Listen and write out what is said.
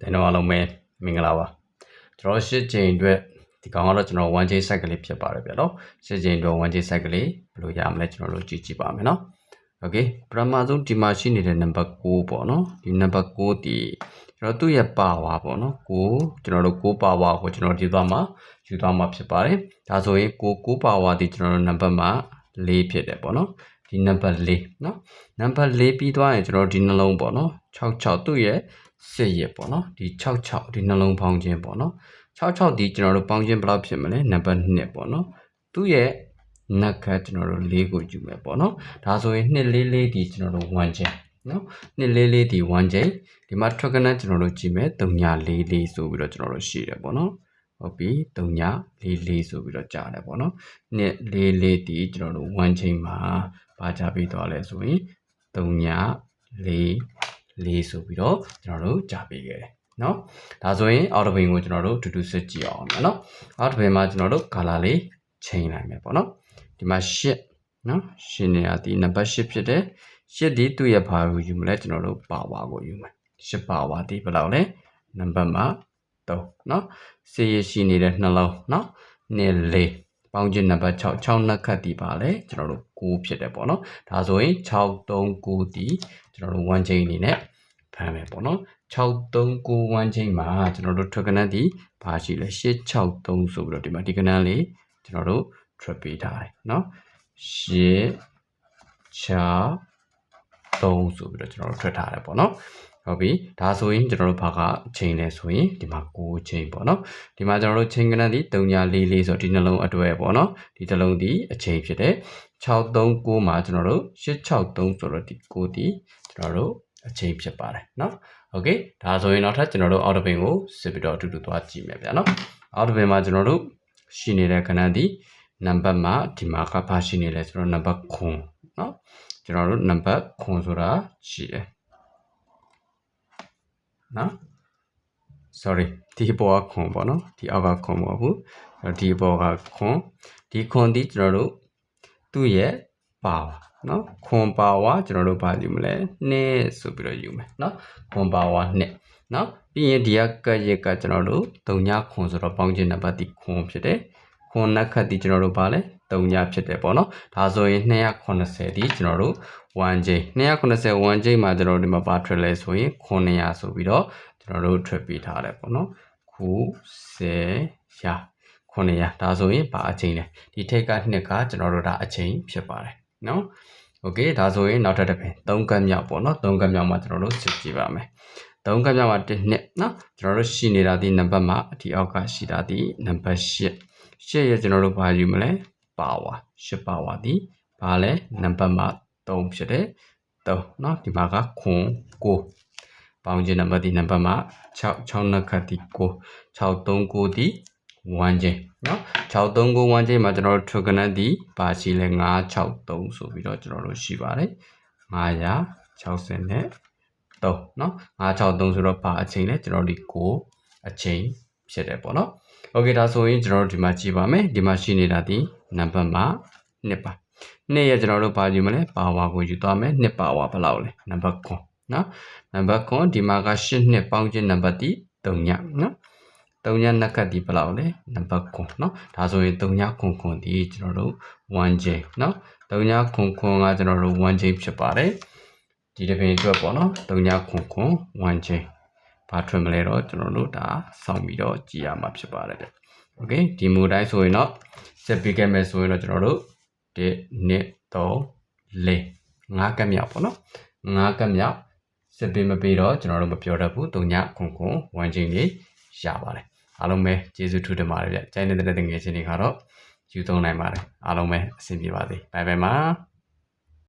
တိုင်းတော့အားလုံးပဲမင်္ဂလာပါကျွန်တော်ရှစ်ချိန်အတွက်ဒီကောင်ကတော့ကျွန်တော် 1J site ကလေးဖြစ်ပါတယ်ဗျာနော်ရှစ်ချိန်အတွက် 1J site ကလေးဘယ်လိုရမလဲကျွန်တော်တို့ကြည့်ကြည့်ပါမယ်နော်โอเคပထမဆုံးဒီမှာရှိနေတဲ့ number 6ပေါ့နော်ဒီ number 6ဒီကျွန်တော်သူ့ရဲ့ပါဝါပေါ့နော်6ကျွန်တော်တို့6ပါဝါကိုကျွန်တော်ဒီသွားမှာယူသွားမှာဖြစ်ပါတယ်ဒါဆိုရင်6 6ပါဝါဒီကျွန်တော်တို့ number မှာ4ဖြစ်တယ်ပေါ့နော်ဒီ number 4เนาะ number 4ပြီးသွားရင်ကျွန်တော်တို့ဒီနှလုံးပေါ့နော်66သူ့ရဲ့ စစ်ရပေါ့နော်ဒီ66ဒီနှလုံးပေါင်းခြင်းပေါ့နော်66ဒီကျွန်တော်တို့ပေါင်းခြင်းဘယ်လောက်ဖြစ်မလဲ number 2ပေါ့နော်သူ့ရဲ့နက်ကကျွန်တော်တို့၄ကိုယူမယ်ပေါ့နော်ဒါဆိုရင်244ဒီကျွန်တော်တို့1ချင်းနော်244ဒီ1ချင်းဒီမှာ trigonal ကျွန်တော်တို့ကြည့်မယ်344ဆိုပြီးတော့ကျွန်တော်တို့ရှိတယ်ပေါ့နော်ဟုတ်ပြီ344ဆိုပြီးတော့ကြားတယ်ပေါ့နော်244ဒီကျွန်တော်တို့1ချင်းမှာပါကြပြီးသွားလဲဆိုရင် 344ဆိုပြီးတော့ကျွန်တော်တို့ကြားပေးခဲ့တယ်နော်ဒါဆိုရင် out of bin ကိုကျွန်တော်တို့တူတူစစ်ကြည့်အောင်မယ်နော် out of bin မှာကျွန်တော်တို့ color လေးချိန်လိုက်မယ်ပေါ့နော်ဒီမှာ8နော်ရှင်းနေတာဒီနံပါတ်8ဖြစ်တယ်8ဒီသူ့ရဲ့ဘာကိုယူမလဲကျွန်တော်တို့ power ကိုယူမယ်8 power ဒီဘယ်လောက်လဲနံပါတ်မှာ3နော်စေရရှိနေတဲ့နှလုံးနော်နှစ်လေးပေါင်းခြင်းနံပါတ်6 6နှစ်ခတ်ဒီပါလဲကျွန်တော်တို့9ဖြစ်တယ်ပေါ့နော်ဒါဆိုရင်6 3 9ဒီကျွန်တော်တို့1 chain အနေနဲ့ ဖမ်းမယ်ပေါ့နော်6391ချိန်မှာကျွန်တော်တို့ track ကဏ္ဍဒီဘာရှိလဲ863ဆိုပြီးတော့ဒီမှာဒီကဏ္ဍလေးကျွန်တော်တို့ track ပေးထားတယ်နော်863ဆိုပြီးတော့ကျွန်တော်တို့ track ထားတယ်ပေါ့နော်ဟုတ်ပြီဒါဆိုရင်ကျွန်တော်တို့ဘာကချိန်လဲဆိုရင်ဒီမှာ6ချိန်ပေါ့နော်ဒီမှာကျွန်တော်တို့ချိန်ကဏ္ဍဒီ3.44ဆိုတော့ဒီနှလုံးအတွဲပေါ့နော်ဒီနှလုံးဒီအချိန်ဖြစ်တယ်639မှာကျွန်တော်တို့863ဆိုတော့ဒီ6ဒီကျွန်တော်တို့ အချိန်ဖြစ်ပါတယ်เนาะโอเคဒါဆိုရင်တော့ထပ်ကျွန်တော်တို့ outer bin ကိုစစ်ပြီးတော့အတူတူသွားကြည့်မယ်ဗျာเนาะ outer bin မှာကျွန်တော်တို့ရှိနေတဲ့ခဏဒီနံပါတ်မှာဒီမှာကဘာရှိနေလဲဆိုတော့နံပါတ်ခွန်เนาะကျွန်တော်တို့နံပါတ်ခွန်ဆိုတာရှိတယ်เนาะ sorry ဒီဘောကခွန်ပေါ့နော်ဒီအောက်ကခွန်မဟုတ်ဘူးဒီဘောကခွန်ဒီခွန်ဒီကျွန်တော်တို့သူ့ရဲ့ပါဝါ နော်ခွန်ပါဝါကျွန်တော်တို့ဘာယူမလဲနှစ်ဆိုပြီးတော့ယူမယ်နော်ခွန်ပါဝါနှစ်နော်ပြီးရင်ဒီကကရက်ကကျွန်တော်တို့၃ညခွန်ဆိုတော့ပေါင်းခြင်းနံပါတ်ဒီခွန်ဖြစ်တယ်ခွန်နက်ခတ်ဒီကျွန်တော်တို့ဘာလဲ၃ညဖြစ်တယ်ပေါ့နော်ဒါဆိုရင်290ဒီကျွန်တော်တို့1 J 290 1 J မှာကျွန်တော်တို့ဒီမှာပါထွက်လဲဆိုရင်900ဆိုပြီးတော့ကျွန်တော်တို့ထွက်ပေးထားတယ်ပေါ့နော်ခု10ရာ900ဒါဆိုရင်ဘာအချိန်လဲဒီထိတ်ကနှစ်ကကျွန်တော်တို့ဒါအချိန်ဖြစ်ပါတယ် နော်โอเคဒါဆိုရင်နောက်ထပ်တစ်ပင်3ကတ်မြောက်ပေါ့နော်3ကတ်မြောက်မှာကျွန်တော်တို့စစ်ကြည့်ပါမယ်3ကတ်မြောက်မှာ1နှစ်နော်ကျွန်တော်တို့ရှိနေတာဒီနံပါတ်မှာဒီအောက်ကရှိတာဒီနံပါတ်8 8ရဲ့ကျွန်တော်တို့ဘာယူမလဲပါဝါ8ပါဝါဒီဘာလဲနံပါတ်မှာ3ဖြစ်တယ်3နော်ဒီမှာကခွန်9ပေါင်းခြင်းနံပါတ်ဒီနံပါတ်မှာ6 6နှစ်ခတ်ဒီ9 639ဒီ 1ချင်းเนาะ639 1ချင်းမှာကျွန်တော်တို့ trigonal ဒီပါရှိလဲ963ဆိုပြီးတော့ကျွန်တော်တို့ရှိပါတယ်960နဲ့3เนาะ963ဆိုတော့ပါအချိန်လဲကျွန်တော်တို့ဒီ9အချိန်ဖြစ်တယ်ပေါ့เนาะโอเคဒါဆိုရင်ကျွန်တော်တို့ဒီမှာကြည့်ပါမယ်ဒီမှာရှိနေတာဒီနံပါတ်မှာ2ပါ2ရဲ့ကျွန်တော်တို့ပါယူမလဲပါဝါကိုယူသွားမယ်2ပါဝါဘယ်လောက်လဲနံပါတ်9เนาะနံပါတ်9ဒီမှာက8နှစ်ပေါင်းခြင်းနံပါတ်ဒီ3ညเนาะ 3ညနက်ကတ်ဒီဘယ်လောက်လဲနံပါတ်9เนาะဒါဆိုရင်3ညခွန်ခွန်ဒီကျွန်တော်တို့ 1J เนาะ3ညခွန်ခွန်ကကျွန်တော်တို့ 1J ဖြစ်ပါတယ်ဒီတစ်ပင်အတွက်ပေါ့เนาะ3ညခွန်ခွန် 1J ဘာထွက်မလဲတော့ကျွန်တော်တို့ဒါစောင့်ပြီးတော့ကြည့်ရမှာဖြစ်ပါတယ်တဲ့โอเคဒီမူတိုင်းဆိုရင်တော့ဆက်ပြီးခဲ့မယ်ဆိုရင်တော့ကျွန်တော်တို့1 2 3 4 5ကက်မြောက်ပေါ့เนาะ5ကက်မြောက်စစ်ပေးမပေးတော့ကျွန်တော်တို့မပြောတတ်ဘူး3ညခွန်ခွန်1 chain လေးရပါတယ် အားလုံးပဲကျေးဇူးထူးတင်ပါတယ်ဗျ။ကျိုင်းနေတဲ့တငယ်ချင်းတွေကတော့ယူသုံးနိုင်ပါတယ်အားလုံးပဲအဆင်ပြေပါစေ။ဘိုင်ဘိုင်ပါ။